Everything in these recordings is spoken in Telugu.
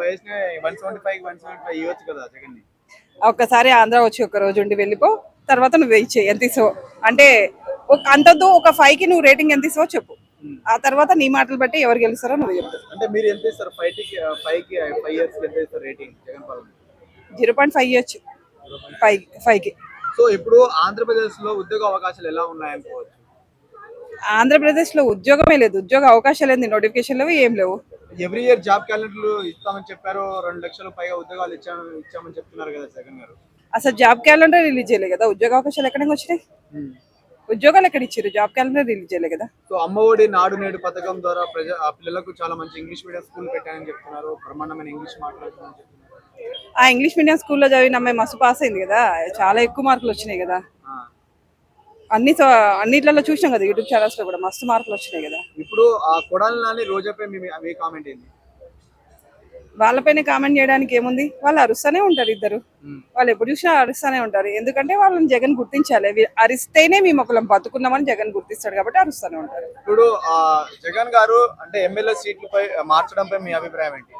YS one seventy five one seventy five ఇవ్వచ్చు కదా జగన్ని ఒక్కసారి ఆంధ్ర వచ్చి ఒక రోజు ఉండి వెళ్ళిపో తర్వాత నువ్వు వెయిట్ చేయి ఎంత ఇస్తావో. అంటే అంతతో ఒక ఫైవ్కి నువ్వు రేటింగ్ ఎంత ఇస్తావో చెప్పు. ఆ తర్వాత నీ మాటలు బట్టి ఎవరు గెలుస్తారో నువ్వు అంటే మీరు ఎంత ఇస్తారు? ఫైవ్కి ఫైవ్కి ఫైవ్ ఇయర్స్కి ఎంత ఇస్తారు రేటింగ్ జగన్ పాలన? జీరో పాయింట్ ఫైవ్ ఇవ్వచ్చు ఫైవ్ ఫైవ్కి సో ఇప్పుడు ఆంధ్రప్రదేశ్లో ఉద్యోగ అవకాశాలు ఎలా ఉన్నాయనుకోవచ్చు? ఆంధ్రప్రదేశ్లో ఉద్యోగమే లేదు. ఉద్యోగ అవకాశాలు ఏంది? నోటిఫికేషన్ లేవు ఏం లేవు. ఎవ్రీ ఇయర్ జాబ్ క్యాలెండర్లు ఇస్తామని చెప్పారు. రెండు లక్షల పైగా ఉద్యోగాలు ఇచ్చామని ఇచ్చామని చెప్తున్నారు కదా జగన్ గారు. అసలు జాబ్ క్యాలెండర్ రిలీజ్ చేయలేదు కదా. ఉద్యోగ అవకాశాలు ఎక్కడ వచ్చినాయి? ఉద్యోగాలు ఎక్కడ ఇచ్చారు జాబ్ క్యాలెండర్ రిలీజ్ చేయలేదు కదా. సో అమ్మఒడి నాడు నేడు పథకం ద్వారా ప్రజ ఆ పిల్లలకు చాలా మంచి ఇంగ్లీష్ మీడియం స్కూల్ పెట్టానని చెప్తున్నారు. బ్రహ్మాండమైన ఇంగ్లీష్ మాట్లాడుతున్నారని చెప్తున్నారు. ఆ ఇంగ్లీష్ మీడియం స్కూల్లో చదివిన అమ్మాయి మస్తు పాస్ అయింది కదా. చాలా ఎక్కువ మార్కులు వచ్చినాయి కదా. అన్ని అన్నిట్లలో చూసాం కదా యూట్యూబ్ ఛానల్స్లో కూడా. మస్తు మార్కులు వచ్చినాయి కదా. ఇప్పుడు ఆ రోజాపై మీ కామెంట్ వాళ్ళపైన కామెంట్ చేయడానికి ఏముంది? వాళ్ళు అరుస్తూనే ఉంటారు ఇద్దరు. వాళ్ళు ఎప్పుడు చూసినా అరుస్తూనే ఉంటారు. ఎందుకంటే వాళ్ళని జగన్ గుర్తించాలి. అరిస్తేనే మేము ఒకళ్ళం బతుకున్నామని జగన్ గుర్తిస్తాడు కాబట్టి అరుస్తూనే ఉంటారు. ఇప్పుడు జగన్ గారు అంటే ఎమ్మెల్యే సీట్లపై మార్చడంపై మీ అభిప్రాయం ఏంటి?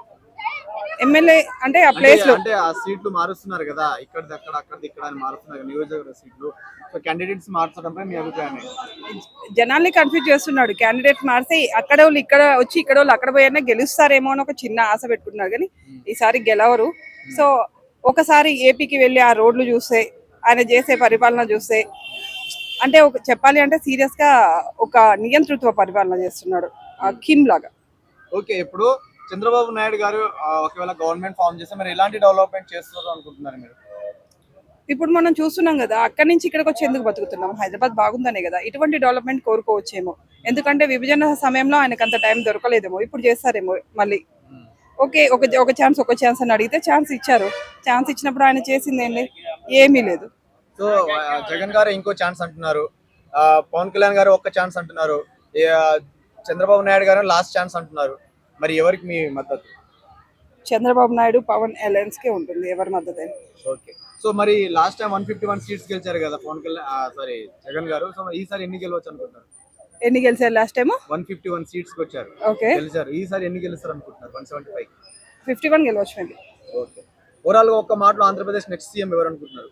ఎమ్మెల్యే అంటే ఆ ప్లేస్లో. అంటే ఆ సీట్లు మారుస్తున్నారు కదా ఇక్కడిది అక్కడ అక్కడిది ఇక్కడ అని మారుస్తున్నారు నియోజకవర్గ సీట్లు. సో క్యాండిడేట్స్ మార్చడంపై మీ అభిప్రాయం ఏంటి? జనాల్ని కన్ఫ్యూజ్ చేస్తున్నాడు. క్యాండిడేట్ మారితే అక్కడ వాళ్ళు ఇక్కడ వచ్చి ఇక్కడ వాళ్ళు అక్కడ పోయినా గెలుస్తారేమో అని ఒక చిన్న ఆశ పెట్టుకుంటున్నారు కానీ ఈసారి గెలవరు. సో ఒకసారి ఏపీకి వెళ్ళి ఆ రోడ్లు చూస్తే ఆయన చేసే పరిపాలన చూస్తే అంటే ఒక చెప్పాలి అంటే సీరియస్గా ఒక నియంతృత్వ పరిపాలన చేస్తున్నాడు. ఆ కిమ్ లాగా. ఓకే ఇప్పుడు చంద్రబాబు నాయుడు గారు ఒకవేళ గవర్నమెంట్ ఫామ్ చేస్తే మరి ఎలాంటి డెవలప్మెంట్ చేస్తారు అనుకుంటున్నారు మీరు? ఇప్పుడు మనం చూస్తున్నాం కదా అక్కడి నుంచి ఇక్కడికి వచ్చి ఎందుకు బతుకుతున్నాం? హైదరాబాద్ బాగుందనే కదా ఇటువంటి డెవలప్మెంట్ కోరుకోవచ్చేమో. ఎందుకంటే విభజన సమయంలో ఆయనకు అంత టైం దొరకలేదేమో ఇప్పుడు చేస్తారేమో మళ్ళీ. ఓకే ఒక ఒక ఛాన్స్ ఒక ఛాన్స్ అని అడిగితే ఛాన్స్ ఇచ్చారు. ఛాన్స్ ఇచ్చినప్పుడు ఆయన చేసింది ఏంటి ఏమీ లేదు. సో జగన్ గారు ఇంకో ఛాన్స్ అంటున్నారు. పవన్ కళ్యాణ్ గారు ఒక్క ఛాన్స్ అంటున్నారు. చంద్రబాబు నాయుడు గారు లాస్ట్ ఛాన్స్ అంటున్నారు. మరి ఎవరికి మీ మద్దతు? చంద్రబాబు నాయుడు పవన్ అలయన్స్ కే ఉంటుంది ఎవరి మద్దతు. ఓకే. సో మరి last time one fifty one seats గెలిచారు కదా పవన్ కళ్యాణ్ సారీ జగన్ గారు. సో ఈసారి ఎన్ని గెలవచ్చు అనుకుంటున్నారు? ఎన్ని గెలిచారు last time one fifty one seats వచ్చారు ఓకే. గెలిచారు. ఈసారి ఎన్ని గెలుస్తారు అనుకుంటున్నారు one seventy five. Fifty one గెలవచ్చు ఓకే. ఓవరాల్గా ఒక్క మాటలో ఆంధ్రప్రదేశ్ నెక్స్ట్ సీఎం ఎవరు అనుకుంటున్నారు?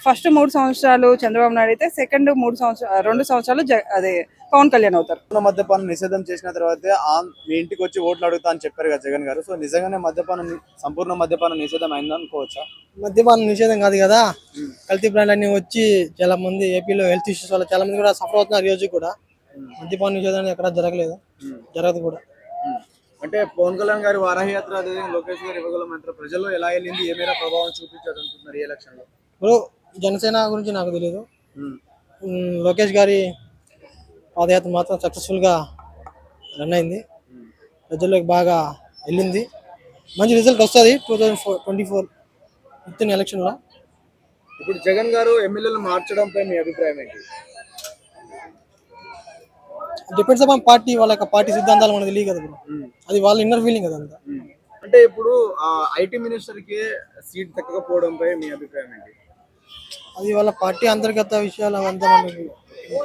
ఫస్ట్ మూడు సంవత్సరాలు చంద్రబాబు నాయుడు అయితే సెకండ్ మూడు సంవత్సరాలు రెండు సంవత్సరాలు అదే పవన్ కళ్యాణ్ అవుతారు. మద్యపానం నిషేధం చేసిన తర్వాతే ఆ- మీ ఇంటికి వచ్చి ఓట్లు అడుగుతా అని చెప్పారు కదా జగన్ గారు. సో నిజంగానే మద్యపానం సంపూర్ణ మద్యపానం నిషేధం అయింది అనుకోవచ్చా? మద్యపానం నిషేధం కాదు కదా. కల్తీ బ్రాండ్ అన్ని వచ్చి చాలా మంది ఏపీలో హెల్త్ ఇష్యూస్ వల్ల చాలా మంది కూడా సఫర్ అవుతున్నారు ఈ రోజు కూడా. మద్యపాన నిషేధం ఎక్కడ జరగలేదు. జరగదు కూడా. అంటే పవన్ కళ్యాణ్ గారి వారాహి యాత్ర అదేవిధంగా లోకేష్ గారి ఇవ్వగల మంత్ర ప్రజల్లో ఎలా వెళ్ళింది? ఏ మేర ప్రభావం చూపించారు అనుకుంటున్నారు ఈ ఎలక్షన్లో ఇప్పుడు జనసేన గురించి నాకు తెలియదు లోకేష్ గారి పాదయాత్ర మాత్రం సక్సెస్ఫుల్గా రన్ అయింది. ప్రజల్లోకి బాగా వెళ్ళింది. మంచి రిజల్ట్ వస్తుంది two thousand four twenty four with ఎలక్షన్లో ఇప్పుడు జగన్ గారు ఎమ్మెల్యేలు మార్చడంపై మీ అభిప్రాయం ఏంటి? డిపెండ్స్ అపాన్ పార్టీ వాళ్ళ యొక్క పార్టీ సిద్ధాంతాలు మనకు తెలియదు కదా bro. అది వాళ్ళ ఇన్నర్ ఫీలింగ్ అదంతా ఉమ్. అంటే ఇప్పుడు ఐటీ మినిస్టర్కి సీట్ దక్కకపోవడంపై మీ అభిప్రాయం ఏంటి? అది వాళ్ళ పార్టీ అంతర్గత విషయాలు అవంతా మనకి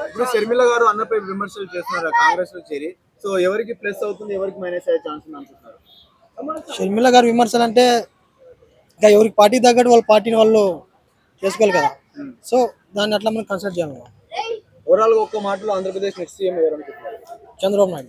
ఇప్పుడు షర్మిల గారు అన్నపై విమర్శలు చేస్తున్నారు కాంగ్రెస్లో చేరి. సో ఎవరికి ప్లస్ అవుతుంది ఎవరికి మైనస్ అయ్యే ఛాన్స్ ఉంది అనుకుంటున్నారు షర్మిల గారి విమర్శలు అంటే ఇంకా ఎవరికి పార్టీ తగ్గట్టు వాళ్ళ పార్టీని వాళ్ళు చేసుకోవాలి కదా. సో దాన్ని అట్లా మనం కన్సిడర్ చేయాలి. ఓవరాల్గా ఒక్క మాటలో ఆంధ్రప్రదేశ్ నెక్స్ట్ సీఎం ఎవరు అనుకుంటున్నారు? చంద్రబాబు నాయుడు.